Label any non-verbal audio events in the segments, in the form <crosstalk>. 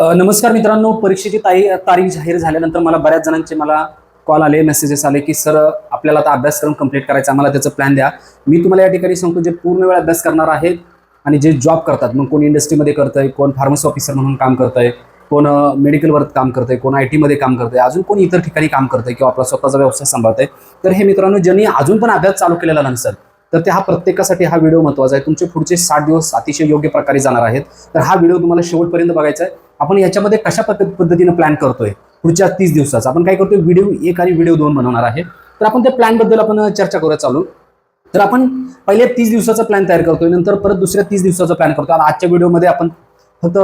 नमस्कार मित्रांनो परीक्षेची ताई तारीख जाहीर झाल्यानंतर मला बऱ्याच जणांचे मला कॉल आले मेसेजेस आले की सर आपल्याला आता अभ्यासक्रम कंप्लीट करायचा आम्हाला त्याचं प्लॅन द्या. मी तुम्हाला या ठिकाणी सांगतो जे पूर्ण वेळ अभ्यास करणार आहेत आणि जे जॉब करतात मग कोण इंडस्ट्रीमध्ये करतंय कोण फार्मसी ऑफिसर म्हणून काम करतंय कोण मेडिकल वर्क काम करतंय कोण आय टीमध्ये काम करतंय अजून कोण इतर ठिकाणी काम करतंय किंवा आपला स्वतःचा व्यवसाय सांभाळतंय. तर हे मित्रांनो ज्यांनी अजून पण अभ्यास चालू केलेला नसेल तर ते हा प्रत्येकासाठी हा व्हिडिओ महत्त्वाचा आहे. तुमचे पुढचे साठ दिवस अतिशय योग्य प्रकारे जाणार आहेत. तर हा व्हिडिओ तुम्हाला शेवटपर्यंत बघायचा आहे. आपण याच्यामध्ये कशा पद्ध- पद्धतीनं प्लॅन करतोय? पुढच्या तीस दिवसाचा. आपण काय करतोय? व्हिडिओ एक आणि व्हिडिओ दोन बनवणार आहे. तर आपण त्या प्लॅनबद्दल आपण चर्चा करूया चालू. तर आपण पहिल्या तीस दिवसाचा प्लॅन तयार करतोय नंतर परत दुसऱ्या तीस दिवसाचा प्लॅन करतो आणि आजच्या व्हिडिओमध्ये आपण फक्त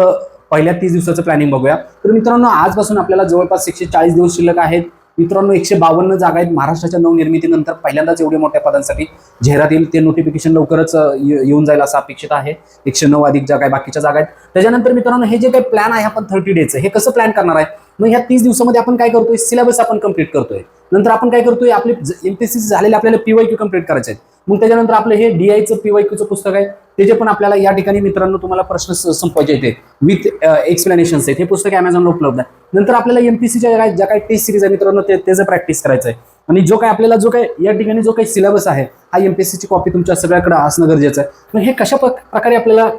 पहिल्या तीस दिवसाचं प्लॅनिंग बघूया. तर मित्रांनो आजपासून आपल्याला जवळपास एकशे चाळीस दिवस शिल्लक आहेत. मित्रांनो एकशे बावन्न जागा आहेत महाराष्ट्राच्या नवनिर्मितीनंतर पहिल्यांदाच एवढ्या मोठ्या पदांसाठी. जाहिरात येईल ते नोटिफिकेशन लवकरच ये- येऊन जाईल असं अपेक्षित आहे. एकशे नऊ अधिक जागा आहे बाकीच्या जागा आहेत. त्याच्यानंतर मित्रांनो हे जे काही प्लॅन आहे आपण थर्टी डेचं हे कसं प्लॅन करणार आहे? मग ह्या तीस दिवसामध्ये आपण काय करतोय? सिलेबस आपण कंप्लीट करतोय. नंतर आपण काय करतोय? आपले एमपीएससी झालेले आपल्याला पीवायक्यू कंप्लीट करायचे आहेत. मग त्याच्यानंतर आपलं हे डीआयचं पीवायक्यूचं पुस्तक आहे. त्याचे पण आपल्याला या ठिकाणी मित्रांनो तुम्हाला प्रश्न संपवायचे येते विथ एक्सप्लेनेशन्स आहेत. हे पुस्तक अमेझॉनला उपलब्ध आहे. नंतर आपल्याला एमपीसीच्या ज्या ज्या काही टेस्ट सिरीज आहे मित्रांनो ते त्याचं प्रॅक्टिस करायचं आहे. आणि जो काय आपल्याला जो काय या ठिकाणी जो काही सिलेबस आहे हा एमपीएससीची कॉपी तुमच्या सगळ्याकडे असणं गरजेचं आहे. मग हे कशा प्रकारे आपल्याला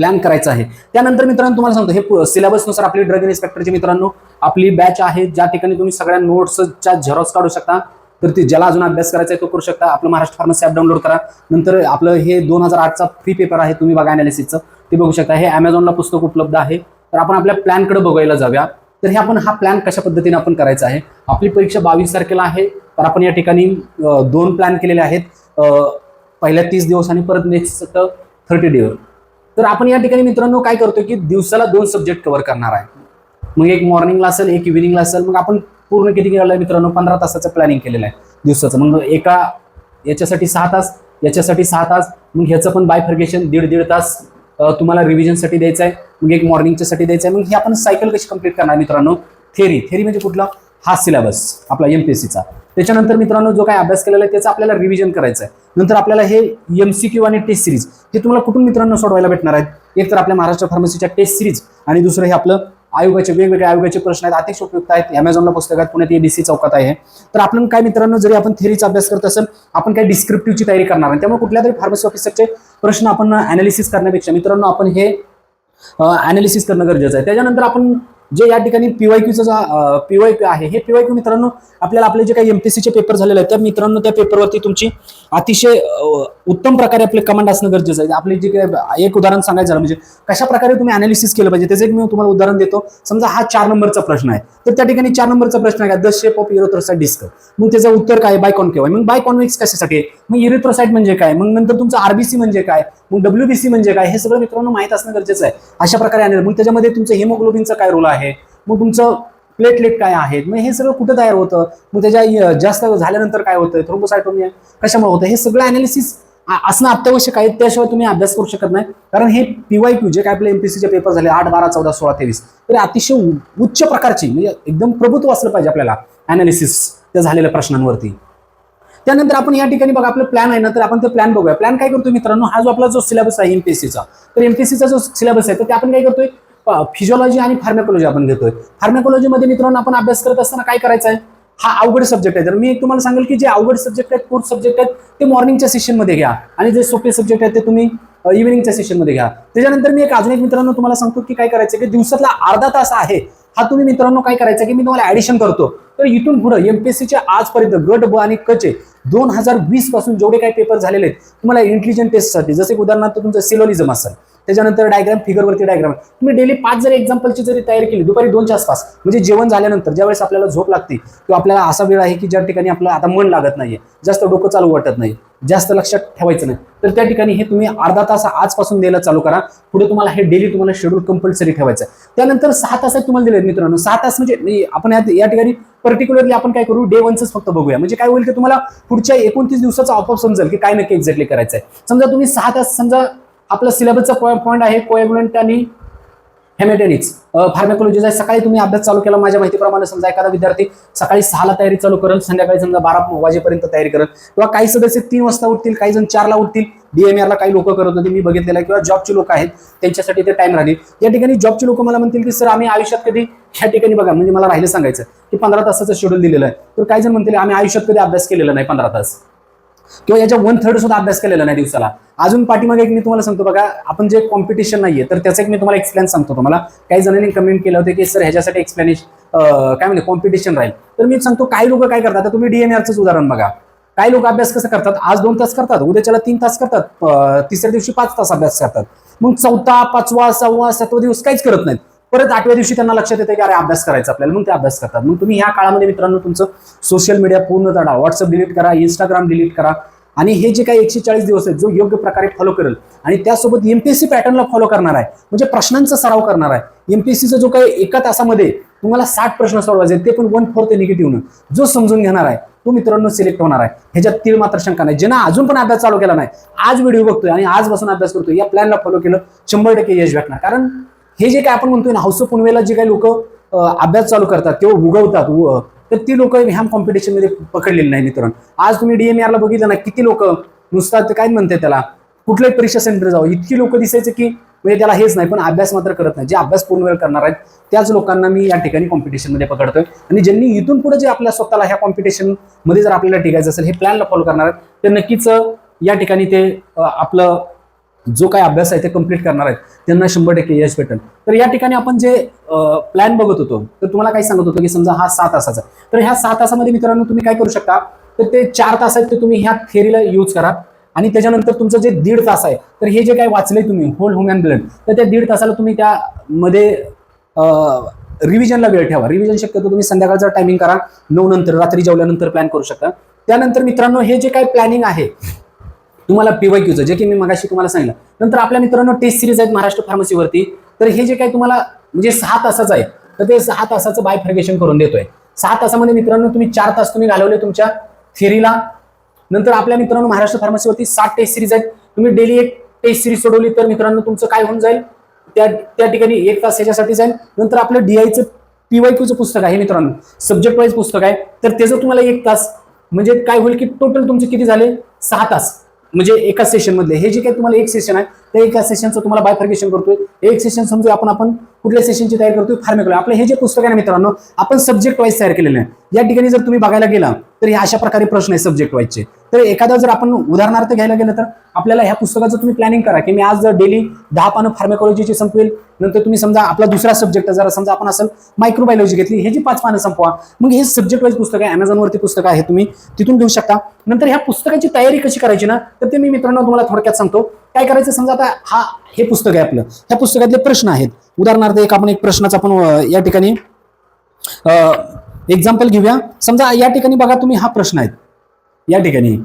प्लॅन करायचं आहे. त्यानंतर मित्रांनो तुम्हाला सांगतो हे सिलेबसनुसार आपली ड्रग इन्स्पेक्टरची मित्रांनो आपली बॅच आहे ज्या ठिकाणी तुम्ही सगळ्या नोट्सच्या झेरॉक्स काढू शकता तर ती ज्याला अजून अभ्यास करायचा आहे तो करू शकता. आपलं महाराष्ट्र फार्मसी ॲप डाउनलोड करा. नंतर आपलं हे दोन हजार आठचा फ्री पेपर आहे तुम्ही बघा अनालिसिसचं ते बघू शकता. हे अमेझॉनला पुस्तक उपलब्ध आहे. तर आपण आपल्या प्लॅनकडे बघायला जाऊया. तर हे आपण हा प्लॅन कशा पद्धतीने आपण करायचा आहे? आपली परीक्षा बावीस तारखेला आहे. तर आपण या ठिकाणी दोन प्लॅन केलेले आहेत. पहिल्या तीस दिवस आणि परत नेक्स्ट थर्टी दिवस तर आपण या ठिकाणी मित्रांनो काय करतो की दिवसाला दोन सब्जेक्ट कव्हर करणार आहे. मग एक मॉर्निंगला असेल एक इव्हिनिंगला असेल मग आपण पूर्ण किती केलेलं आहे मित्रांनो? पंधरा तासाचं प्लॅनिंग केलेलं आहे दिवसाचं. मग एका याच्यासाठी सहा तास याच्यासाठी सहा तास मग ह्याचं पण बायफर्गेशन दीड दीड तास तुम्हाला रिव्हिजनसाठी द्यायचं आहे. मग एक मॉर्निंगच्यासाठी द्यायचं आहे. मग ही आपण सायकल कशी कंप्लीट करणार मित्रांनो? थेरी थेरी म्हणजे कुठला? हा सिलेबस आपला एम पी एस सीचा त्याच्यानंतर मित्रांनो जो काही अभ्यास केलेला आहे त्याचं आपल्याला रिव्हिजन करायचं आहे नंतर आपल्याला हे एमसीक्यू सी क्यू आणि टेस्ट सिरीज हे तुम्हाला कुठून मित्रांनो सोडवायला भेटणार आहेत? एक तर आपल्या महाराष्ट्र फार्मसीच्या टेस्ट सिरीज आणि दुसरं हे आपलं आयोगाचे वेगवेगळे आयोगाचे प्रश्न आहेत अतिशय उपयुक्त आहेत. अमेझॉनला पुस्तकात पुण्यात एबीसी चौकात आहे. तर आपण काय मित्रांनो जरी आपण थेरीचा अभ्यास करत असेल आपण काय डिस्क्रिप्टिव्हची तयारी करणार आहे त्यामुळे कुठल्या तरी फार्मसी ऑफिसरचे प्रश्न आपण अनालिसिस करण्यापेक्षा मित्रांनो आपण हे अनालिसिस करणं गरजेचं आहे. त्याच्यानंतर आपण जे या ठिकाणी पीवाय क्यूचा पीवाय क्यू आहे हे पीवायक्यू मित्रांनो आपल्याला आपले जे काही एमपीसीचे पेपर झालेले आहेत त्या मित्रांनो त्या पेपरवरती तुमची अतिशय उत्तम प्रकारे आपले कमांड असणं गरजेचं आहे. आपले जे काही एक उदाहरण सांगायचं झालं म्हणजे कशा प्रकारे तुम्ही अनालिसिस केलं पाहिजे त्याचं एक मी तुम्हाला उदाहरण देतो. समजा हा चार नंबरचा प्रश्न आहे. तर त्या ठिकाणी चार नंबरचा प्रश्न आहे the shape of erythrocyte disc मग त्याचं उत्तर काय? बाय कॉन्केव आहे. मग बाय कॉन्वेक्स कशासाठी आहे? मग इरोथ्रोसाईट म्हणजे काय? मग नंतर तुमचं आरबीसी म्हणजे काय? मग डब्ल्यूबीसी म्हणजे काय? हे सगळं मित्रांनो माहीत असणं गरजेचं आहे. अशा प्रकारे मग त्याच्यामध्ये तुमचं हिमोग्लोबिनचा काय रोल आहे? मग तुमचं प्लेटलेट काय आहेत मग हे सगळं कुठं तयार होतं? मग त्याच्या जास्त झाल्यानंतर काय होतं? थ्रोम्बोसायटोमिया कशामुळे होतं? हे सगळं अनालिसिस असणं अत्यावश्यक आहे. त्याशिवाय तुम्ही अभ्यास करू शकत नाही. कारण हे पीवाय क्यू जे काय आपले एमपीसीचे पेपर झाले आठ बारा चौदा सोळा तेवीस तर अतिशय उच्च प्रकारची म्हणजे एकदम प्रभुत्व असलं पाहिजे आपल्याला अनालिसिस त्या झालेल्या प्रश्नांवरती. त्यानंतर आपण या ठिकाणी बघा आपलं प्लॅन आहे ना तर आपण ते प्लॅन बघूया. प्लॅन काय करतो मित्रांनो? हा जो आपला जो सिलेबस आहे एमपीएससीचा तर एमपीएससीचा जो सिलेबस आहे तर ते आपण काय करतोय? फिजिओलॉजी आणि फार्मॅकोलॉजी आपण घेतोय. फार्मॅकोलॉजीमध्ये मित्रांनो आपण अभ्यास करत असताना काय करायचं आहे हा अवघड सब्जेक्ट आहे. तर मी एक तुम्हाला सांगेल की जे अवघड सब्जेक्ट आहेत कोर्स सब्जेक्ट आहेत ते मॉर्निंगच्या सेशनमध्ये घ्या. आणि जे सोपे सब्जेक्ट आहेत ते तुम्ही इव्हिनिंगच्या सेशनमध्ये घ्या. त्याच्यानंतर मी एक अजून एक मित्रांनो तुम्हाला सांगतो की काय करायचं की दिवसातला अर्धा तास आहे. हा तुम्ही मित्रांनो काय करायचं की मी तुम्हाला ऍडिशन करतो. तर इथून पुढे एमपीएससीच्या आजपर्यंत गट ब आणि कचे दोन हजार वीसपासून जेवढे काही पेपर झालेले आहेत तुम्हाला इंटेलिजंट टेस्टसाठी जसे की उदाहरणार्थ तुमचं सिलोलिझम असेल. त्याच्यानंतर डायग्राम फिगरवरती डायग्राम तुम्ही डेली पाच जर एक्झाम्पलची जरी तयारी केली दुपारी दोनच्या आसपास म्हणजे जेवण झाल्यानंतर ज्यावेळेस आपल्याला झोप लागते किंवा आपल्याला असा वेळ आहे की ज्या ठिकाणी आपलं आता मन लागत नाहीये जास्त डोकं चालू वाटत नाही जास्त लक्षात ठेवायचं नाही तर त्या ठिकाणी हे तुम्ही अर्धा तास आजपासून द्यायला चालू करा. पुढे तुम्हाला हे डेली तुम्हाला शेड्यूल कंपल्सरी ठेवायचं आहे. त्यानंतर सहा तासात तुम्हाला दिले मित्रांनो. सहा तास म्हणजे आपण या या ठिकाणी पर्टिक्युलरली आपण काय करू डे वनच फक्त बघूया. म्हणजे काय होईल की तुम्हाला पुढच्या एकोणतीस दिवसाचा आपोआप समजेल की काय नक्की एक्झॅक्टली करायचं आहे समजा तुम्ही सहा तास समजा आपलं सिलेबसचा पॉईंट आहे कोएबुलंट आणि हेमेटेनिक्स फार्मॅकोलॉजीचा आहे. सकाळी तुम्ही अभ्यास चालू केला माझ्या माहितीप्रमाणे समजा एखादा विद्यार्थी सकाळी सहाला तयारी चालू करेल संध्याकाळी समजा बारा वाजेपर्यंत तयारी करेल. किंवा काही सदस्य तीन वाजता उठतील काही जण चारला उठतील. डीएमआरला काही लोक करत होते मी बघितलेलं आहे. किंवा जॉबची लोक आहेत त्यांच्यासाठी ते टाइम राहतील. या ठिकाणी जॉबची लोक मला म्हणतील की सर आम्ही आयुष्यात कधी ह्या ठिकाणी बघा. म्हणजे मला राहिलं सांगायचं की पंधरा तासाचं शेड्यूल दिलेलं आहे. तर काही जण म्हणतील आम्ही आयुष्यात कधी अभ्यास केलेला नाही पंधरा तास. किंवा याच्या वन थर्ड सुद्धा अभ्यास केलेला नाही दिवसाला. अजून पाठीमागे एक मी तुम्हाला सांगतो बघा आपण जे कॉम्पिटिशन नाहीये तर त्याचं एक मी तुम्हाला एक्सप्लेन सांगतो. तुम्हाला काही जणांनी कमेंट केलं होतं की सर ह्याच्यासाठी एक्सप्लेनेशन काय म्हणजे कॉम्पिटिशन राहील. तर मी सांगतो काही लोक काय करतात आता तुम्ही डीएमआरचंच उदाहरण बघा. काही लोक अभ्यास कसं करतात आज दोन तास करतात उद्याच्याला तीन तास करतात तिसऱ्या दिवशी पाच तास अभ्यास करतात. मग चौथा पाचवा सहावा सातवा दिवस काहीच करत नाहीत. परत आठव्या दिवशी त्यांना लक्षात येतं की अरे अभ्यास करायचा आपल्याला. मग ते अभ्यास करतात. मग तुम्ही ह्या काळामध्ये मित्रांनो तुमचं सोशल मीडिया पूर्ण तडा. व्हॉट्सअप डिलीट करा इंस्टाग्राम डिलीट करा. आणि हे जे काही एकशे चाळीस दिवस आहेत जो योग्य प्रकारे फॉलो करेल. आणि त्यासोबत एमपीएससी पॅटर्नला फॉलो करणार आहे. म्हणजे प्रश्नांचा सराव करणार आहे. एमपीएससीचा जो काही एका तासामध्ये तुम्हाला साठ प्रश्न सोडवायचे ते पण वन फोर्थ निगेटिव्हनं जो समजून घेणार आहे तो मित्रांनो सिलेक्ट होणार आहे. ह्याच्यात तीळ मात्र शंका नाही. ज्यांना अजून पण अभ्यास चालू केला नाही आज व्हिडिओ बघतोय आणि आजपासून अभ्यास करतोय या प्लॅनला फॉलो केलं शंभर टक्के यश भेटणार. कारण हे जे काय आपण म्हणतोय ना हौस पुणवेला जे काही लोक अभ्यास चालू करतात किंवा उगवतात तर ती लोक ह्या कॉम्पिटिशनमध्ये पकडलेली नाही मित्रांनो. आज तुम्ही डीएमआरला बघितलं ना किती लोक नुसतात ते काय म्हणते त्याला कुठल्याही परीक्षा सेंटर जावं इतकी लोक दिसायचे की म्हणजे त्याला हेच नाही पण अभ्यास मात्र करत नाही. जे अभ्यास पूर्ण वेळ करणार आहेत त्याच लोकांना मी या ठिकाणी कॉम्पिटिशनमध्ये पकडतोय. आणि ज्यांनी इथून पुढे जे आपल्या स्वतःला ह्या कॉम्पिटिशनमध्ये जर आपल्याला टिकायचं असेल हे प्लॅनला फॉलो करणार आहेत तर नक्कीच या ठिकाणी ते आपलं जो काय अभ्यास आहे ते कंप्लीट करणार आहेत त्यांना शंभर टक्के यश भेटेल. तर या ठिकाणी आपण जे प्लॅन बघत होतो तर तुम्हाला काय सांगत होतो की समजा हा सात तासाचा तर ह्या सहा तासामध्ये मित्रांनो तुम्ही काय करू शकता? तर ते चार तास आहेत ते तुम्ही ह्या थेरीला यूज करा. आणि त्याच्यानंतर तुमचं जे दीड तास आहे तर हे जे काय वाचले तुम्ही होल ह्युमॅन ब्लड तर त्या दीड तासाला तुम्ही त्यामध्ये रिव्हिजनला वेळ ठेवा. रिव्हिजन शक्यतो तुम्ही संध्याकाळचा टायमिंग करा. नऊ नंतर रात्री जेवल्यानंतर प्लॅन करू शकता. त्यानंतर मित्रांनो हे जे काय प्लॅनिंग आहे तुम्हाला पीवायक्यूचं जे की मी मगाशी तुम्हाला सांगितलं. नंतर आपल्या मित्रांनो टेस्ट सिरीज आहेत महाराष्ट्र फार्मसीवरती तर हे जे काही तुम्हाला म्हणजे सहा तासाचं आहे तर ते सहा तासाचं बाय फर्गेशन करून देतोय. सहा तासामध्ये मित्रांनो तुम्ही चार तास तुम्ही घालवले तुमच्या थेरीला नंतर आपल्या मित्रांनो महाराष्ट्र फार्मसीवरती सात टेस्ट सिरीज आहेत. तुम्ही डेली एक टेस्ट सिरीज सोडवली तर मित्रांनो तुमचं काय होऊन जाईल? त्या त्या ठिकाणी एक तास ह्याच्यासाठी जाईल नंतर आपलं डीआयचं पीवायक्यूचं पुस्तक आहे मित्रांनो. सब्जेक्ट वाईज पुस्तक आहे. तर त्याचं तुम्हाला एक तास म्हणजे काय होईल की टोटल तुमचे किती झाले? सहा तास. म्हणजे एका सेशन मधले. हे जे काही तुम्हाला एक सेशन आहे त्या एका सेशनचं तुम्हाला बायफर्गेशन करतोय. एक सेशन समजू आपण आपण कुठल्या सेशनची तयारी करतोय फार्मेकल आपलं हे जे पुस्तक आहे ना मित्रांनो आपण सब्जेक्ट वाईज तयार केलेलं आहे. या ठिकाणी जर तुम्ही बघायला गेला तर हे अशा प्रकारे प्रश्न आहे सब्जेक्ट वाईजचे तर एखादा जर आपण उदाहरणार्थ घ्यायला गेलं तर आपल्याला ह्या पुस्तकाचं तुम्ही प्लॅनिंग करा की मी आज जर डेली दहा पानं फार्मेकॉलॉजीची संपवेल. नंतर तुम्ही समजा आपला दुसरा सब्जेक्ट जरा समजा आपण असेल मायक्रोबायोलॉजी घेतली हे जी पाच पानं संपवा. मग हे सब्जेक्ट वाईज पुस्तक आहे अमेझॉनवरती पुस्तक आहे तुम्ही तिथून घेऊ शकता. नंतर ह्या पुस्तकाची तयारी कशी करायची ना तर ते मी मित्रांनो तुम्हाला थोडक्यात सांगतो. काय करायचं समजा आता हा हे पुस्तक आहे आपलं. ह्या पुस्तकातले प्रश्न आहेत. उदाहरणार्थ एक आपण एक प्रश्नाचा आपण या ठिकाणी एक्झाम्पल घेऊया. समजा या ठिकाणी बघा तुम्ही हा प्रश्न आहे. या ठिकाणी.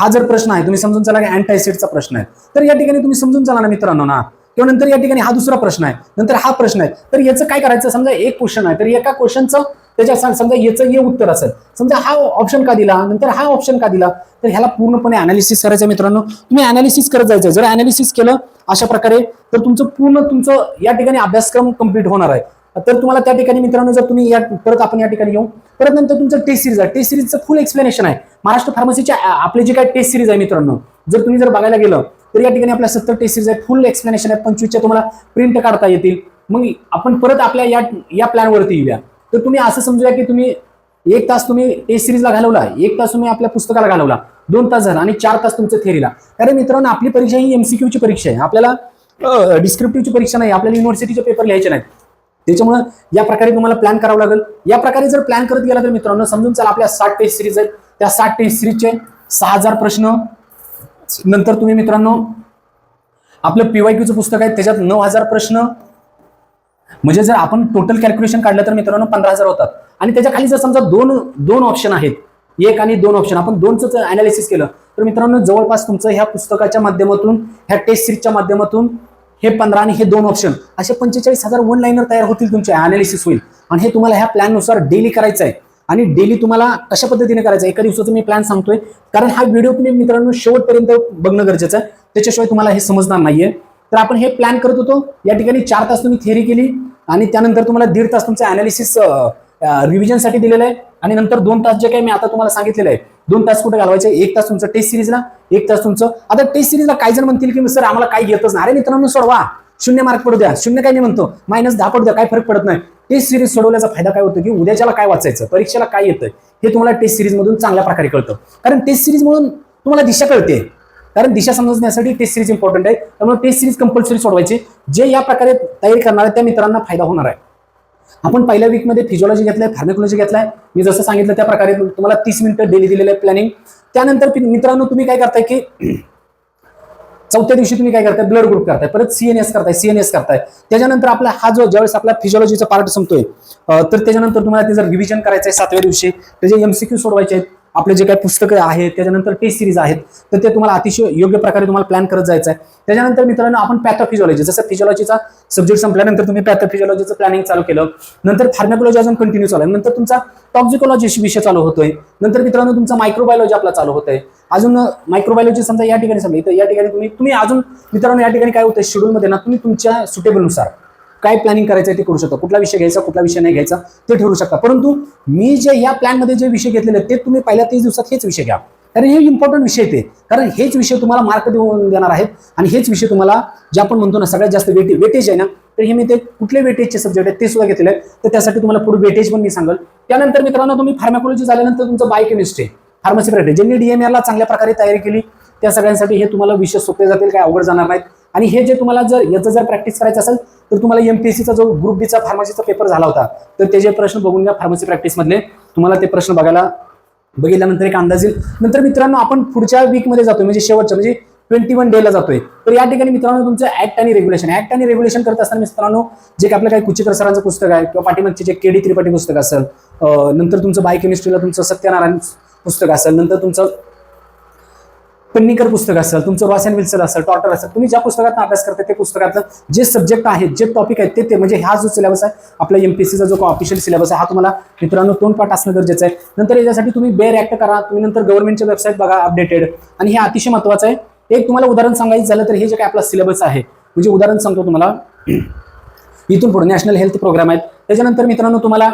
हा जर प्रश्न आहे तुम्ही समजून चला की अँटायसिडचा प्रश्न आहे. तर या ठिकाणी तुम्ही समजून चला ना मित्रांनो ना. किंवा नंतर या ठिकाणी हा दुसरा प्रश्न आहे नंतर हा प्रश्न आहे. तर याचं काय करायचं? समजा एक क्वेश्चन आहे. तर एका क्वेश्चनचं त्याच्या समजा याचं हे उत्तर असेल. समजा हा ऑप्शन का दिला? नंतर हा ऑप्शन का दिला? तर ह्याला पूर्णपणे अनालिसिस करायचं मित्रांनो. तुम्ही अनालिसिस करत जायचं जर अनालिसिस केलं अशा प्रकारे तर तुमचं पूर्ण तुमचं या ठिकाणी अभ्यासक्रम कंप्लीट होणार आहे. तर तुम्हाला त्या ठिकाणी मित्रांनो जर तुम्ही या परत आपण या ठिकाणी येऊ. परत नंतर तुमचं टेस्ट सिरीज आहे. टेस्ट सिरीजचं फुल एक्सप्लेनेशन आहे. महाराष्ट्र फार्मसीच्या आपले जे काय टेस्ट सिरीज आहे मित्रांनो जर तुम्ही जर बघायला गेलं तर या ठिकाणी आपल्या सत्तर टेस्ट सिरीज आहे फुल एक्सप्लेनेशन आहे पंचवीसच्या तुम्हाला प्रिंट काढता येतील. मग आपण परत आपल्या या या प्लॅनवरती येऊया. तर तुम्ही असं समजूया की तुम्ही एक तास तुम्ही टेस्ट सिरीजला घालवला. एक तास तुम्ही आपल्या पुस्तकाला घालवला. दोन तास झाला आणि चार तास तुमचं थेरीला कारण मित्रांनो आपली परीक्षा ही एमसीक्यूची परीक्षा आहे. आपल्याला डिस्क्रिप्टिव्हची परीक्षा नाही. आपल्याला युनिव्हर्सिटीचे पेपर लिहायचे नाहीत. त्याच्यामुळं या प्रकारे तुम्हाला प्लॅन करावं लागेल. या प्रकारे जर प्लॅन करत गेला तर मित्रांनो समजून चला आपल्या साठ टेस्ट सिरीज आहेत. त्या साठ टेस्ट सिरीजचे सहा हजार प्रश्न. नंतर तुम्ही मित्रांनो आपलं पीवायक्यूचं पुस्तक आहे त्याच्यात नऊ हजार प्रश्न. म्हणजे जर आपण टोटल कॅल्क्युलेशन काढलं तर मित्रांनो पंधरा हजार होतात. आणि त्याच्याखाली जर समजा दोन दोन ऑप्शन आहेत एक आणि दोन ऑप्शन आपण दोनच अनालिसिस केलं तर मित्रांनो जवळपास तुमचं ह्या पुस्तकाच्या माध्यमातून ह्या टेस्ट सिरीजच्या माध्यमातून हे पंधरा आणि हे दोन ऑप्शन असे पंचेचाळीस हजार वन लाईनर तयार होतील तुमचे अनालिसिस होईल. आणि हे तुम्हाला ह्या प्लॅननुसार डेली करायचं आहे. आणि डेली तुम्हाला कशा पद्धतीने करायचं आहे? एका दिवसाचं मी प्लॅन सांगतोय. कारण हा व्हिडिओ तुम्ही मित्रांनो शेवटपर्यंत बघणं गरजेचं आहे. त्याच्याशिवाय तुम्हाला हे समजणार नाहीये. तर आपण हे प्लॅन करत होतो. या ठिकाणी चार तास तुम्ही थिअरी केली. आणि त्यानंतर तुम्हाला दीड तास तुमचं अनालिसिस रिव्हिजनसाठी दिलेलं आहे. आणि नंतर दोन तास जे काही मी आता तुम्हाला सांगितलेलं आहे दोन तास कुठे घालवायचे? एक तास तुमचं टेस्ट सिरीजला एक तास तुमचं. आता टेस्ट सिरीजला काही जण म्हणतील की सर आम्हाला काही घेतच नाही. अरे मित्रांनो सोडवा. शून्य मार्क पडू द्या. शून्य काय नाही म्हणतो. मायनस दहा पडू द्या. काय फरक पडत नाही. टेस्ट सिरीज सोडवल्याचा फायदा काय होतो की उद्याच्याला काय वाचायचं? परीक्षेला काय येतं हे तुम्हाला टेस्ट सिरीज मधून चांगल्या प्रकारे कळतं. कारण टेस्ट सिरीज म्हणून तुम्हाला दिशा कळते. कारण दिशा समजण्यासाठी टेस्ट सिरीज इम्पॉर्टंट आहे. त्यामुळे टेस्ट सिरीज कंपल्सरी सोडवायची. जे या प्रकारे तयारी करणार आहे त्या मित्रांना फायदा होणार आहे. आपण पहिल्या वीकमध्ये फिजिओलॉजी घेतलाय फार्मेकोलॉजी घेतलाय. मी जसं सांगितलं त्या प्रकारे तुम्हाला तीस मिनिटं डेली दिलेलं आहे प्लॅनिंग त्यानंतर मित्रांनो तुम्ही काय करताय की <clears throat> चौथ्या दिवशी तुम्ही काय करताय? ब्लड ग्रुप करताय. परत सीएनएस करताय सीएनएस करताय. त्याच्यानंतर आपला हा जो ज्यावेळेस आपला फिजिओलॉजीचा पार्ट संपतोय तर त्याच्यानंतर तुम्हाला ते जर रिव्हिजन करायचं आहे सातव्या दिवशी त्याचे एमसीक्यू सोडवायचे आहेत आपले जे काही पुस्तकं आहेत त्याच्यानंतर टेस्ट सिरीज आहेत तर ते तुम्हाला अतिशय योग्य प्रकारे तुम्हाला प्लॅन करत जायचं आहे त्याच्यानंतर मित्रांनो आपण पॅथोफिजिओलॉजी जसं फिजिओलॉजीचा सब्जेक्ट संपल्यानंतर तुम्ही पॅथोफिजिओलॉजीचं प्लॅनिंग चालू केलं. नंतर फार्मॅकोलॉजी अजून कंटिन्यू चालू आहे. नंतर तुमचा टॉक्झिकोलॉजी विषय चालू होतोय. नंतर मित्रांनो तुमचा मायक्रोबायोलॉजी आपला चालू होतोय. अजून मायक्रोबायोलॉजी समजा या ठिकाणी समजा तर या ठिकाणी तुम्ही तुम्ही अजून मित्रांनो या ठिकाणी काय होतं शेड्यूलमध्ये ना तुम्ही तुमच्या सुटेबलनुसार काय प्लॅनिंग करायचं आहे ते करू शकता. कुठला विषय घ्यायचा कुठला विषय नाही घ्यायचा ते ठरवू शकता. परंतु मी जे या प्लॅनमध्ये जे विषय घेतलेले आहेत ते तुम्ही पहिल्या तीस दिवसात हेच विषय घ्या. कारण हे इम्पॉर्टंट विषय ते. कारण हेच विषय तुम्हाला मार्क देऊन देणार आहेत आणि हेच विषय तुम्हाला जे आपण म्हणतो ना सगळ्यात जास्त वेटे वेटेज आहे ना तर हे मी ते कुठले वेटेजचे सब्जेक्ट आहेत ते सुद्धा घेतलेले आहेत. तर त्यासाठी तुम्हाला पुढे वेटेज पण मी सांगेल. त्यानंतर मित्रांनो तुम्ही फार्मॅकोलॉजी झाल्यानंतर तुमचं बायोकेमिस्ट्री फार्मसी प्रॅक्टिस ज्यांनी डीएमआरला चांगल्या प्रकारे तयारी केली त्या सगळ्यांसाठी हे तुम्हाला विषय सोपे जातील काय अवघड जाणार नाहीत. आणि हे जे तुम्हाला जर याचं जर प्रॅक्टिस करायचं असेल तर तुम्हाला एमपीएससीचा जो ग्रुप बीचा फार्मसीचा पेपर झाला होता तर त्याचे प्रश्न बघून घ्या फार्मसी प्रॅक्टिसमधले तुम्हाला ते प्रश्न बघायला बघितल्यानंतर एक अंदाज येईल. नंतर मित्रांनो आपण पुढच्या वीकमध्ये जातोय म्हणजे शेवटच्या म्हणजे ट्वेंटी वन डेला जातोय. तर या ठिकाणी मित्रांनो तुमचं ऍक्ट आणि रेग्युलेशन ऍक्ट आणि रेग्युलेशन करत असताना मित्रांनो जे काही आपलं काही कुचिकर सरांचं पुस्तक आहे किंवा पाठीमागचे जे केडी त्रिपाठी पुस्तक असेल नंतर तुमचं बायोकेमिस्ट्रीला तुमचं सत्यनारायण पुस्तक असेल नंतर तुमचं पन्नीकर पुस्तक असेल तुमचं रॉसन विल्सन असेल टॉटर असेल तुम्ही ज्या पुस्तकात अभ्यास करता ते पुस्तकातलं जे सब्जेक्ट आहेत जे टॉपिक आहेत ते ते म्हणजे हा जो सिलेबस आहे आपला एमपीएससीचा जो ऑफिशियल सिलेबस आहे हा तुम्हाला मित्रांनो तोंड पाठ असणं गरजेचं आहे. नंतर याच्यासाठी तुम्ही बेअर ऍक्ट करा तुम्ही नंतर गव्हर्नमेंटच्या वेबसाईट बघा अपडेटेड आणि हे अतिशय महत्वाचं आहे. एक तुम्हाला उदाहरण सांगायचं झालं तर हे जे काय आपला सिलेबस आहे म्हणजे उदाहरण सांगतो तुम्हाला. इथून पुढे नॅशनल हेल्थ प्रोग्राम आहेत. त्याच्यानंतर मित्रांनो तुम्हाला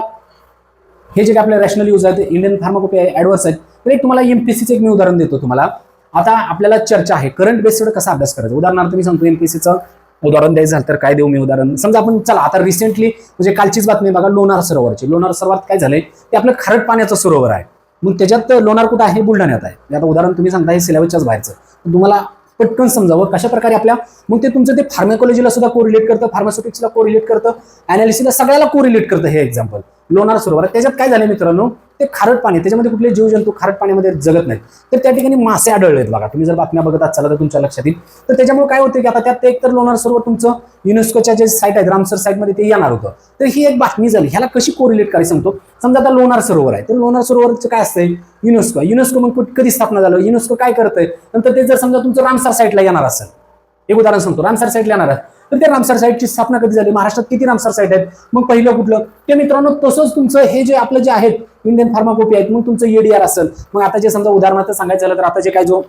हे जे काय आपले रॅशनल यूज आहेत इंडियन फार्माकोपी ॲडव्हान्स आहेत तर एक तुम्हाला एमपीसीचं एक मी उदाहरण देतो तुम्हाला. आता आपल्याला चर्चा आहे. करंट बेस्ड कसा अभ्यास करायचा? उदाहरणार्थ मी सांगतो एमपीसीचं उदाहरण द्यायचं झालं तर काय देऊ मी उदाहरण? समजा आपण चला आता रिसेंटली म्हणजे कालचीच बातमी बघा लोणार सरोवरची. लोणार सरोवरात काय झालंय? ते आपलं खारट पाण्याचं सरोवर आहे. मग त्याच्यात लोणार कुठं आहे? बुलढाण्यात आहे. आता उदाहरण तुम्ही सांगता हे सिलेबसच्याच बाहेरचं. तुम्हाला पटकन समजावं कशा प्रकारे आपल्या मग ते तुमचं ते फार्मॅकोलॉजीला सुद्धा कोरिलेट करतं फार्मास्युटिक्सला कोरिलेट करतं अनालिसिसला सगळ्याला कोरिलेट करतं हे एक्झाम्पल लोणार सरोवर आहे. त्याच्यात काय झालं मित्रांनो? ते खारट पाणी त्याच्यामध्ये कुठले जीवजंतू खारट पाण्यामध्ये जगत नाहीत. तर त्या ठिकाणी मासे आढळले आहेत बघा. तुम्ही जर बातम्या बघत असाल तर तुमच्या लक्षात येईल. तर त्याच्यामुळे काय होतं की आता त्यात एक तर लोणार सरोवर तुमचं युनेस्कोच्या जे साईट आहेत रामसर साईटमध्ये ते येणार होतं. तर ही एक बातमी झाली. ह्याला कशी कोरिलेट करायला सांगतो. समजा आता लोणार सरोवर आहे. तर लोणार सरोवरचं काय असतंय? युनेस्को. युनेस्को मग कुठं- कधी स्थापना झालं? युनेस्को काय करतंय? नंतर ते जर समजा तुमचं रामसर साईटला येणार असेल एक उदाहरण सांगतो. रामसर साईटला येणार आहे. तर त्या रामसर साईटची स्थापना कधी झाली? महाराष्ट्रात किती रामसर साईट आहेत? मग पहिलं कुठलं? ते मित्रांनो तसंच तुमचं हे जे आपलं जे आहेत इंडियन फार्माकोपी आहेत मग तुमचं ईडीआर असेल. मग आता जे समजा उदाहरणार्थ सांगायचं झालं तर आता जे काय जो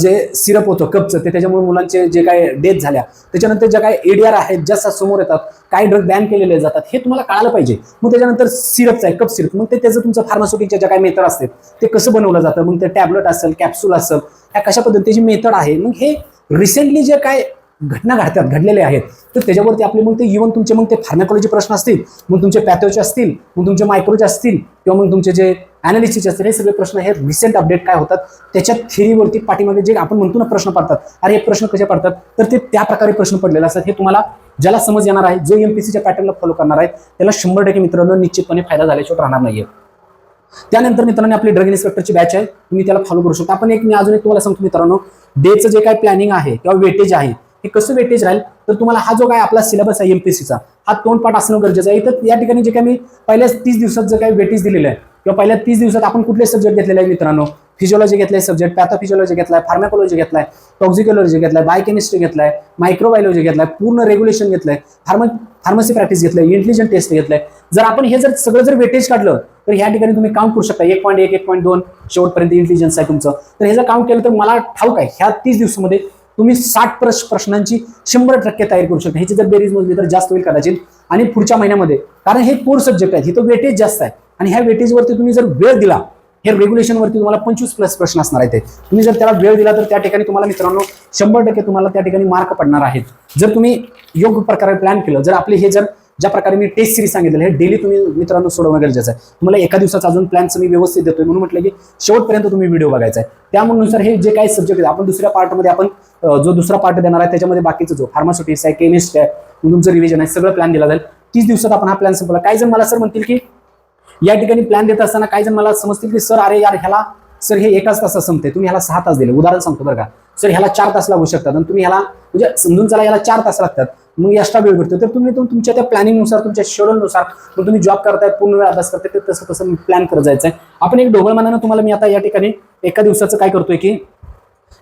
जे सिरप होतं कपचं ते त्याच्यामुळे मुलांचे जे काय डेथ झाल्या. त्याच्यानंतर ज्या काय एडीआर आहेत ज्या समोर येतात काय ड्रग बॅन केलेले जातात हे तुम्हाला कळालं पाहिजे. मग त्याच्यानंतर सिरपचं आहे कप सिरप मग ते त्याचं तुमचं फार्मास्युटिकच्या ज्या काय मेथड असते ते कसं बनवलं जातं? मग ते टॅबलेट असेल कॅप्सूल असेल ह्या कशा पद्धतीची मेथड आहे? मग हे रिसेंटली जे काय घटना घडतात घडलेले आहेत. तर त्याच्यावरती आपले मग ते इव्हन तुमचे मग ते फार्मॅकॉलॉजी प्रश्न असतील मग तुमचे पॅथोचे असतील मग तुमचे मायक्रोचे असतील किंवा मग तुमचे जे अनालिसिसचे असतील हे सगळे प्रश्न हे रिसेंट अपडेट काय होतात त्याच्या थिरीवरती पाठीमागे जे आपण म्हणतो ना प्रश्न पडतात. अरे हे प्रश्न कसे पडतात? तर ते त्या प्रकारे प्रश्न पडलेले असतात. हे तुम्हाला ज्याला समज येणार आहे जो सीच्या पॅटर्नला फॉलो करणार आहे त्याला शंभर टक्के मित्रांनो निश्चितपणे फायदा झाल्याशिवाय राहणार नाहीये. त्यानंतर मित्रांनो आपली ड्रग इन्स्पेक्टरची बॅच आहे. तुम्ही त्याला फॉलो करू शकता. आपण एक मी अजून एक तुम्हाला सांगतो मित्रांनो. डेचं जे काय प्लॅनिंग आहे किंवा वेटेज आहे हे कसं वेटेज राहील? तर तुम्हाला हा जो काय आपला सिलेबस आहे एमपीसीचा हा तोंडपाठ असणं गरजेचं आहे. इथं या ठिकाणी जे काय मी पहिल्या तीस दिवसात जे काही वेटेज दिलेलं आहे किंवा पहिल्या तीस दिवसात आपण कुठले सब्जेक्ट घेतलेले आहे मित्रांनो? फिजिओलॉजी घेतलाय सब्जेक्ट पॅथोफिजिओलॉजी घेतलाय फार्मॅकोलॉजी घेतलाय टॉक्झिकोलॉजी घेतलाय बायकेमिस्ट्री घेतलाय मायक्रोबायोलॉजी घेतलाय पूर्ण रेग्युलेशन घेतलंय फार्म फार्मसी प्रॅक्टिस घेतलंय इंटेलिजंट टेस्ट घेतलंय. जर आपण हे जर सगळं जर वेटेज काढलं तर ह्या ठिकाणी तुम्ही काउंट करू शकता. एक पॉईंट एक एक पॉईंट दोन शेवटपर्यंत इंटेलिजन्स आहे तुमचं. तर हे जर काउंट केलं तर मला ठाऊक आहे ह्या तीस दिवसामध्ये तुम्ही साठ प्रश प्रश्नांची शंभर टक्के तयारी करू शकता. ह्याची जर बेरीज मोजली तर जास्त होईल कदाचित. आणि पुढच्या महिन्यामध्ये कारण हे कोर सब्जेक्ट आहेत इथं वेटेज जास्त आहे. आणि ह्या वेटेजवरती तुम्ही जर वेळ दिला हे रेग्युलेशनवरती तुम्हाला पंचवीस प्लस प्रश्न असणार आहेत ते. तुम्ही जर त्याला वेळ दिला तर त्या ठिकाणी तुम्हाला मित्रांनो शंभर टक्के तुम्हाला त्या ठिकाणी मार्क पडणार आहेत. जर तुम्ही योग्य प्रकारे प्लॅन केलं जर आपले हे जर ज्या प्रकारे मी टेस्ट सिरीज सांगितलेलं हे डेली तुम्ही मित्रांनो सोडवणं गरजेचं आहे. तुम्हाला एका दिवसाचा अजून प्लॅनचं मी व्यवस्थित देतोय. म्हणून म्हटलं की शेवटपर्यंत तुम्ही व्हिडिओ बघायचा आहे. त्यानुसार हे जे काही सब्जेक्ट आहे आपण दुसऱ्या पार्टमध्ये आपण जो दुसरा पार्ट देणार आहे त्याच्यामध्ये बाकीचं जो फार्मास्युटिक्स आहे केमिस्ट आहे तुमचं रिव्हिजन आहे सगळं प्लॅन दिला जाईल. तीस दिवसात आपण हा प्लॅन संपला काही जण मला सर म्हणतील की या ठिकाणी प्लॅन देत असताना काही जण मला समजतील की सर अरे यार ह्याला सर हे एकाच तासात संपते तुम्ही ह्याला सहा तास दिले. उदाहरण सांगतो बरं का. सर ह्याला चार तास लागू शकतात आणि तुम्ही ह्याला म्हणजे समजून चला याला चार तास लागतात. मग एक्स्ट्रा वेळ भेटतो तर तुम्ही तुम- तुमच्या त्या प्लॅनिंगनुसार तुमच्या शेड्यूलनुसार मग तुम्ही जॉब करताय पूर्ण वेळ अभ्यास करताय ते तसं तसं प्लॅन करत जायचं आहे आपण एक ढोबळमानानं तुम्हाला मी आता या ठिकाणी एका दिवसाचं काय करतोय की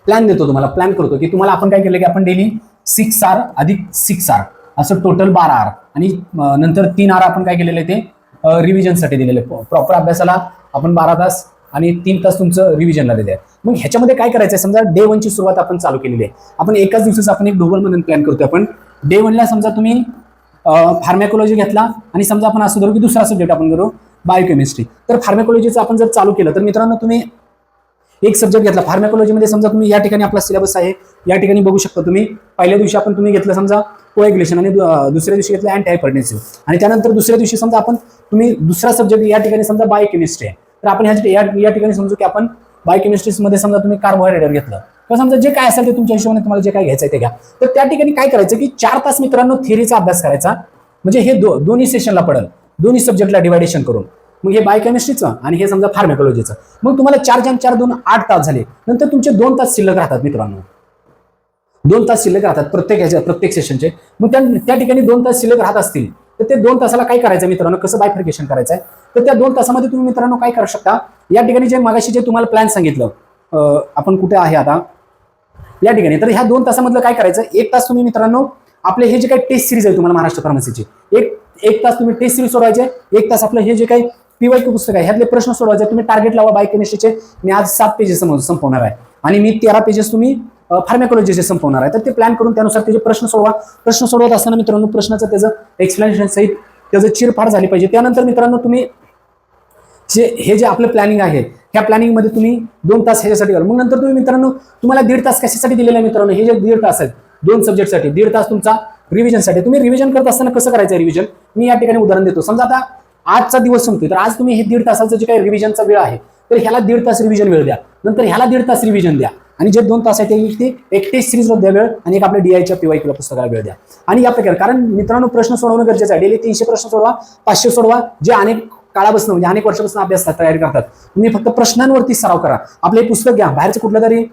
प्लॅन देतो तुम्हाला. प्लॅन करतो की तुम्हाला आपण काय केलं की आपण डेली सिक्स आर अधिक सिक्स आर असं टोटल बारा आर आणि नंतर तीन आर आपण काय केलेलं आहे ते रिव्हिजनसाठी दिलेले प्रॉपर अभ्यासाला आपण बारा तास आणि तीन तास तुमचं रिव्हिजनला दिले आहे. मग ह्याच्यामध्ये काय करायचं आहे समजा डे वनची सुरुवात आपण चालू केलेली आहे. आपण एकाच दिवसाचा आपण एक ढोबळ म्हणून प्लॅन करतोय आपण. डे वनला समजा तुम्ही फार्मॅकोलॉजी घेतला आणि समजा आपण असं धरू की दुसरा सब्जेक्ट आपण करू बायोकेमिस्ट्री तर फार्मॅकोलॉजीचं आपण जर चालू केलं तर मित्रांनो तुम्ही एक सब्जेक्ट घेतला. फार्मॅकोलॉजीमध्ये समजा तुम्ही या ठिकाणी आपला सिलेबस आहे या ठिकाणी बघू शकता तुम्ही. पहिल्या दिवशी आपण तुम्ही घेतलं समजा कोएग्युलेशन आणि दुसऱ्या दिवशी घेतलं अँटी हायपरटेन्सिव्ह आणि त्यानंतर दुसऱ्या दिवशी समजा आपण तुम्ही दुसरा सब्जेक्ट या ठिकाणी समजा बायोकेमिस्ट्री आहे. तर आपण ह्या या ठिकाणी समजू की आपण बायोकेमिस्ट्रीमध्ये समजा तुम्ही कार्बोहायड्रेट घेतलं. किंवा समजा जे काय असेल ते तुमच्या हिशोबाने तुम्हाला जे काय घ्यायचं आहे ते घ्या. तर त्या ठिकाणी काय करायचं की चार तास मित्रांनो थिअरीचा अभ्यास करायचा. म्हणजे हे दो दोन्ही सेशनला पडेल. दोन्ही सब्जेक्टला डिवायडेशन करून. मग हे बायोकेमिस्ट्रीचं आणि हे समजा फार्मेकॉलॉजीचं मग तुम्हाला चार जण चार दोन आठ तास झाले. नंतर तुमचे दोन तास शिल्लक राहतात मित्रांनो. दोन तास शिल्लक राहतात प्रत्येक ह्याच्या प्रत्येक सेशनचे मग त्या त्या ठिकाणी दोन तास शिल्लक राहत असतील तर ते दोन तासाला काय करायचं मित्रांनो? कसं बायफर्केशन करायचं आहे तर त्या दोन तासामध्ये तुम्ही मित्रांनो काय करू शकता? या ठिकाणी जे मागाशी जे तुम्हाला प्लॅन सांगितलं आपण कुठे आहे आता? या ठिकाणी. तर ह्या दोन तासामधलं काय करायचं? एक तास तुम्ही मित्रांनो आपले हे जे काही टेस्ट सिरीज आहे तुम्हाला महाराष्ट्र फार्मसीची एक एक तास तुम्ही टेस्ट सिरीज सोडवायचे एक तास आपलं हे जे काही पीवाय पुस्तक आहे ह्यातले प्रश्न सोडवायचे तुम्ही टार्गेट लावा बायोकेमिस्ट्रीचे मी आज सात पेजेस संपवणार आहे. आणि मी तेरा पेजेस तुम्ही फार्मॅकोलॉजीचे संपवणार आहे. तर ते प्लॅन करून त्यानुसार त्याचे प्रश्न सोडवा. प्रश्न सोडवत असताना मित्रांनो प्रश्नाचं त्याचं एक्सप्लेनेशन सहित त्याचं चिरफाड झाली पाहिजे. त्यानंतर मित्रांनो तुम्ही जे हे जे आपलं प्लॅनिंग आहे ह्या प्लॅनिंगमध्ये तुम्ही दोन तास ह्याच्यासाठी घाल मग नंतर तुम्ही मित्रांनो तुम्हाला दीड तास कशासाठी दिलेला आहे मित्रांनो? हे जे दीड तास आहेत दोन सब्जेक्टसाठी दीड तास तुमचा रिव्हिजनसाठी तुम्ही रिव्हिजन करत असताना कसं करायचं रिव्हिजन मी या ठिकाणी उदाहरण देतो. समजा आता आजचा दिवस संपतो तर आज तुम्ही हे दीड तासाचं जे काही रिव्हिजनचा वेळ आहे तर ह्याला दीड तास रिव्हिजन वेळ द्या. नंतर ह्याला दीड तास रिव्हिजन द्या. आणि जे दोन तास आहे ते एक टेस्ट सिरीजला द्या वेळ आणि एक आपल्या डीआयच्या पीवाय किंवा पुस्तकाला वेळ द्या. आणि या प्रकारे कारण मित्रांनो प्रश्न सोडवणं गरजेचं आहे. डेली तीनशे प्रश्न सोडवा पाचशे सोडवा जे अनेक काळापासून म्हणजे अनेक वर्षापासून अभ्यास तयारी करतात. तुम्ही फक्त प्रश्नांवरती सराव करा. आपलं हे पुस्तक घ्या. बाहेरचं कुठलं तरी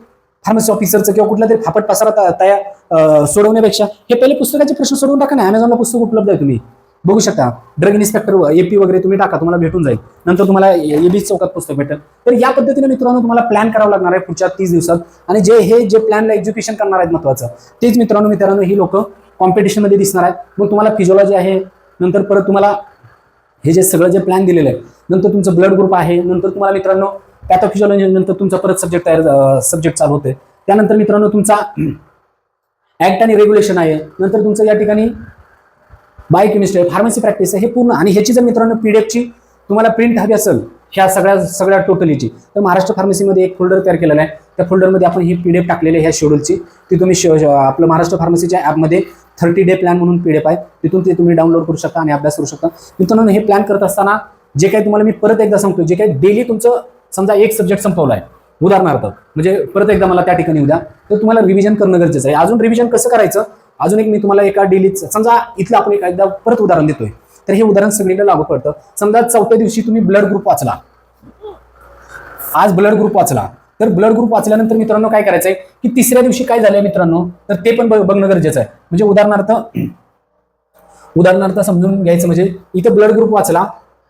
फार्मसी ऑफिसरचं किंवा कुठलं तरी फापट पसारा तयार सोडवण्यापेक्षा हे पहिले पुस्तकाचे प्रश्न सोडवून टाका ना. अमेझॉनला पुस्तक उपलब्ध आहे तुम्ही. बघू शकता. ड्रग इन्स्पेक्टर एपी वगैरे तुम्ही टाका. तुम्हाला भेटून जाईल. नंतर तुम्हाला एबी चौकात पुस्तक भेटेल. तर या पद्धतीने मित्रांनो तुम्हाला प्लॅन करावं लागणार आहे पुढच्या तीस दिवसात. आणि जे हे जे प्लॅनला एज्युकेशन करणार आहेत महत्वाचं तेच मित्रांनो मित्रांनो ही लोक कॉम्पिटिशनमध्ये दिसणार आहेत. मग तुम्हाला फिजिओलॉजी आहे. नंतर परत तुम्हाला हे जे सगळं जे प्लॅन दिलेलं आहे नंतर तुमचं ब्लड ग्रुप आहे नंतर तुम्हाला मित्रांनो पॅथोफिजिओलॉजी नंतर तुमचा परत सब्जेक्ट तयार सब्जेक्ट चालू होते त्यानंतर मित्रांनो तुमचा <clears throat> ऍक्ट आणि रेग्युलेशन आहे. नंतर तुमचं या ठिकाणी बायोकेमिस्ट्री आहे फार्मसी प्रॅक्टिस आहे हे पूर्ण. आणि ह्याची जर मित्रांनो पीडीएफची तुम्हाला प्रिंट हवी असेल ह्या सगळ्या सगळ्या टोटलीची तर महाराष्ट्र फार्मसीमध्ये एक फोल्डर तयार केलेला आहे. त्या फोल्डरमध्ये आपण ही पीडीएफ टाकलेली आहे ह्या शेड्यूलची ती तुम्ही श- आपलं महाराष्ट्र फार्मसीच्या ॲपमध्ये थर्टी डे प्लॅन म्हणून पीडीएफ आहे. तिथून ते तुम्ही डाउनलोड करू शकता आणि अभ्यास करू शकता. मित्रांनो हे प्लॅन करत असताना जे काही तुम्हाला मी परत एकदा सांगतो जे काही डेली तुमचं समजा एक सब्जेक्ट संपवला आहे उदाहरणार्थ म्हणजे परत एकदा मला त्या ठिकाणी उद्या तर तुम्हाला रिव्हिजन करणं गरजेचं आहे. अजून रिव्हिजन कसं करायचं? अजून एक मी तुम्हाला एका डेलीच समजा इथलं आपण एक एकदा परत उदाहरण देतोय. तर हे उदाहरण सगळीला लागू पडतं. समजा चौथ्या दिवशी तुम्ही ब्लड ग्रुप वाचला. आज ब्लड ग्रुप वाचला. तर ब्लड ग्रुप वाचल्यानंतर मित्रांनो काय करायचंय? की तिसऱ्या दिवशी काय झालंय मित्रांनो? तर ते पण बघ- बघणं गरजेचं आहे. म्हणजे उदाहरणार्थ <clears throat> उदाहरणार्थ समजून घ्यायचं म्हणजे इथं ब्लड ग्रुप वाचला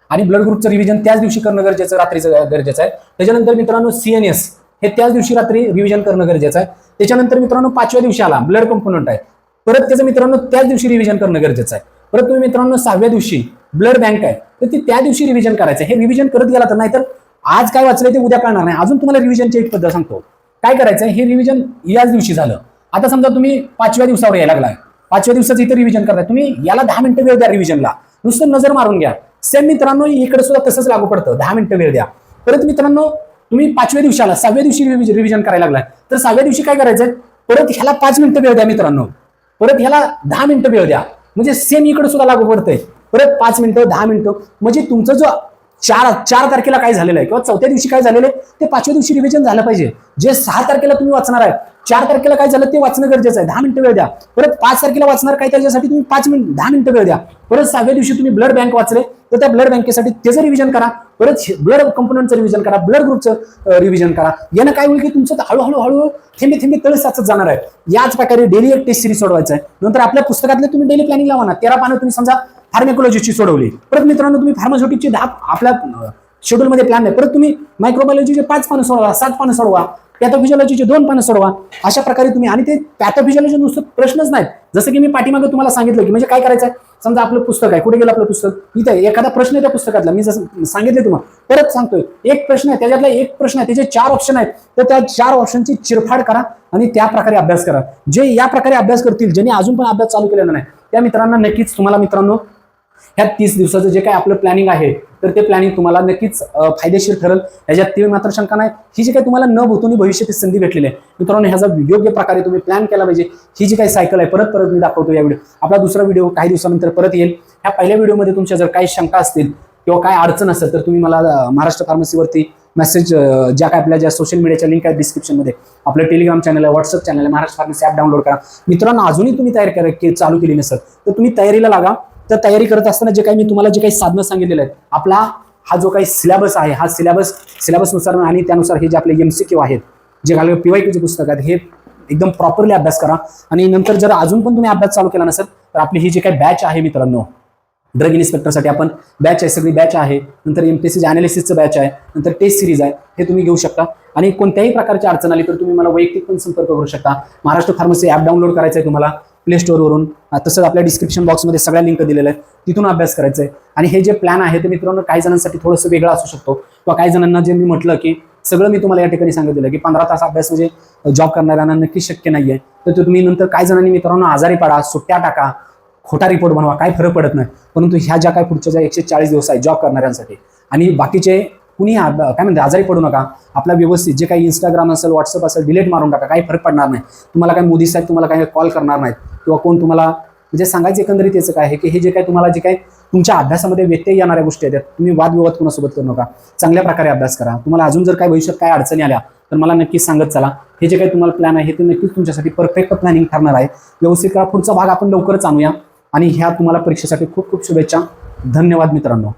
आणि ब्लड ग्रुपचं रिव्हिजन त्याच दिवशी करणं गरजेचं रात्रीचं गरजेचं आहे. त्याच्यानंतर मित्रांनो सीएनएस हे त्याच दिवशी रात्री रिव्हिजन करणं गरजेचं आहे. त्याच्यानंतर मित्रांनो पाचव्या दिवशी आला ब्लड कंपोनंट आहे. परत त्याचं मित्रांनो त्याच दिवशी रिव्हिजन करणं गरजेचं आहे. परत तुम्ही मित्रांनो सहाव्या दिवशी ब्लड बँक आहे तर ती त्या दिवशी रिव्हिजन करायचं. हे रिव्हिजन करत गेला तर नाहीतर आज काय वाचलंय ते उद्या कळणार नाही. अजून तुम्हाला रिव्हिजनची एक पद्धत सांगतो. काय करायचं हे रिव्हिजन याच दिवशी झालं. आता समजा तुम्ही पाचव्या दिवसावर यायला लागलाय. पाचव्या दिवसाचं इथं रिव्हिजन करताय. तुम्ही याला दहा मिनिटं वेळ द्या रिव्हिजनला नुसतं नजर मारून घ्या. सेम मित्रांनो इकडे सुद्धा तसंच लागू पडतं. दहा मिनिटं वेळ द्या. परत मित्रांनो तुम्ही पाचव्या दिवशी आला. सहाव्या दिवशी रिव्हिजन करायला लागलाय. तर सहाव्या दिवशी काय करायचंय? परत ह्याला पाच मिनिटं वेळ द्या मित्रांनो. परत ह्याला दहा मिनिटं वेळ द्या. म्हणजे सेम इकडे सुद्धा लागू पडतंय. परत पाच मिनिटं दहा मिनिटं. म्हणजे तुमचं जो चार चार तारखेला काय झालेलं आहे? किंवा चौथ्या दिवशी काय झालेलं आहे? ते पाचव्या दिवशी रिव्हिजन झालं पाहिजे. जे सहा तारखेला तुम्ही वाचणार आहे चार तारखेला काय झालं ते वाचणं गरजेचं आहे. दहा मिनिटं वेळ द्या. परत पाच तारखेला वाचणार काय त्याच्यासाठी तुम्ही पाच मिनिट दहा मिनिटं वेळ द्या. परत सहाव्या दिवशी तुम्ही ब्लड बँक वाचले तर त्या ब्लड बँकेसाठी त्याचं रिव्हिजन करा परत ब्लड कंपोनंटचं रिव्हिजन करा ब्लड ग्रुपचं रिव्हिजन करा. यानं काय होईल की तुमचं तर हळूहळू हळूहळू थेंबे थेंबे तळ साचत जाणार आहे. याच प्रकारे डेली एक टेस्ट सिरीज सोडवायचं आहे. नंतर आपल्या पुस्तकातले तुम्ही डेली प्लॅनिंग लावा ना. तेरा पानं तुम्ही समजा फार्मेकोलॉजीची सोडवली. परत मित्रांनो तुम्ही फार्मास्युटिकची दहा आपल्या शेड्यूलमध्ये प्लॅन नाही. परत तुम्ही मायक्रोबायोलॉजीचे पाच पानं सोडवा सात पानं सोडवा पॅथोफिजिओलॉजीचे दोन पानं सोडवा. अशा प्रकारे तुम्ही आणि ते पॅथोफिजिओलॉजी नुसतं प्रश्नच नाही जसं की मी पाठीमागे तुम्हाला सांगितलं की म्हणजे काय करायचं आहे समजा आपलं पुस्तक आहे. कुठे गेलं आपलं पुस्तक? इथे एखादा प्रश्न त्या पुस्तकातला. मी जसं सांगितले तुम्हाला परत सांगतोय. एक प्रश्न आहे. त्याच्यातला एक प्रश्न आहे. त्याचे चार ऑप्शन आहेत. तर त्या चार ऑप्शनची चिरफाड करा आणि त्या प्रकारे अभ्यास करा. जे या प्रकारे अभ्यास करतील ज्यांनी अजून पण अभ्यास चालू केलेला नाही त्या मित्रांना नक्कीच तुम्हाला मित्रांनो ह्या तीस दिवसाचं जे काय आपलं प्लॅनिंग आहे तर ते प्लॅनिंग तुम्हाला नक्कीच फायदेशीर ठरेल. याच्यात तीळ मात्र शंका नाही. ही जी काही तुम्हाला न भूतून भविष्यातील संधी भेटलेली आहे. मित्रांनो ह्याचा योग्य प्रकारे तुम्ही प्लॅन केला पाहिजे. ही जी काही सायकल आहे परत परत मी दाखवतो या व्हिडिओ आपला दुसरा व्हिडिओ काही दिवसानंतर परत येईल. ह्या पहिल्या व्हिडिओमध्ये तुमच्या जर काही शंका असतील किंवा काय अडचण असेल तर तुम्ही मला महाराष्ट्र फार्मसीवरती मेसेज ज्या काय आपल्या ज्या सोशल मीडियाच्या लिंक आहेत डिस्क्रिप्शनमध्ये आपलं टेलिग्राम चॅनल आहे व्हॉट्सअप चॅनल आहे महाराष्ट्र फार्मसी ॲप डाउनलोड करा. मित्रांनो अजूनही तुम्ही तयारी करा के- चालू केली नसेल तर तुम्ही तयारीला लागा. तर तयारी करत असताना जे काही मी तुम्हाला जे काही साधनं सांगितलेलं आहेत आपला हा जो काही सिलेबस आहे हा सिलेबस सिलेबसनुसार आणि त्यानुसार हे जे आपले एम सी क्यू आहेत जे घालून पीवायक्यूचे पुस्तक आहेत हे एकदम प्रॉपरली अभ्यास करा. आणि नंतर जर अजून पण तुम्ही अभ्यास चालू केला नसेल तर आपली ही जी काही बॅच आहे मित्रांनो ड्रग इन्स्पेक्टरसाठी आपण बॅच आहे सगळी बॅच आहे नंतर एम पी सी अनालिसिसचं बॅच आहे नंतर टेस्ट सिरीज आहे हे तुम्ही घेऊ शकता. आणि कोणत्याही प्रकारची अडचण आली तर तुम्ही मला वैयक्तिक पण संपर्क करू शकता. महाराष्ट्र फार्मसी ॲप डाउनलोड करायचं आहे तुम्हाला. प्ले स्टोअरवरून तसंच आपल्या डिस्क्रिप्शन बॉक्समध्ये सगळ्या लिंक दिलेल्या आहेत. तिथून अभ्यास करायचा आहे आणि हे जे प्लॅन आहे ते मित्रांनो काही जणांसाठी थोडंसं वेगळं असू शकतो. किंवा काही जणांना जे मी म्हटलं की सगळं मी तुम्हाला या ठिकाणी सांगितलेलं की पंधरा तास अभ्यास म्हणजे जॉब करणाऱ्यांना नक्की शक्य नाही आहे तर तुम्ही नंतर काही जणांनी मित्रांनो आजारी पडा सुट्ट्या टाका खोटा रिपोर्ट बनवा काय फरक पडत नाही. परंतु ह्या ज्या काय पुढच्या ज्या एकशे चाळीस दिवस आहे जॉब करणाऱ्यांसाठी. आणि बाकीचे कुणी काय म्हणते आजारी पडू नका. आपला व्यवस्थित जे काही इंस्टाग्राम असेल व्हॉट्सअप असेल डिलीट मारून टाका. काही फरक पडणार नाही. तुम्हाला काय मोदी साहेब तुम्हाला काही कॉल करणार नाहीत. किंवा कोण तुम्हाला म्हणजे सांगायचं एकंदरीत याचं काय आहे की हे जे काय तुम्हाला जे काय तुमच्या अभ्यासामध्ये व्यत्यय येणाऱ्या गोष्टी आहेत तुम्ही वादविवाद कोणासोबत करू नका. चांगल्या प्रकारे अभ्यास करा. तुम्हाला अजून जर काय भविष्यात काय अडचणी आल्या तर मला नक्कीच सांगत चला. हे जे काही तुम्हाला प्लॅन आहे ते नक्कीच तुमच्यासाठी परफेक्ट प्लॅनिंग ठरणार आहे. व्यवस्थित करा. पुढचा भाग आपण लवकरच आणूया. आणि ह्या तुम्हाला परीक्षेसाठी खूप खूप शुभेच्छा. धन्यवाद मित्रांनो.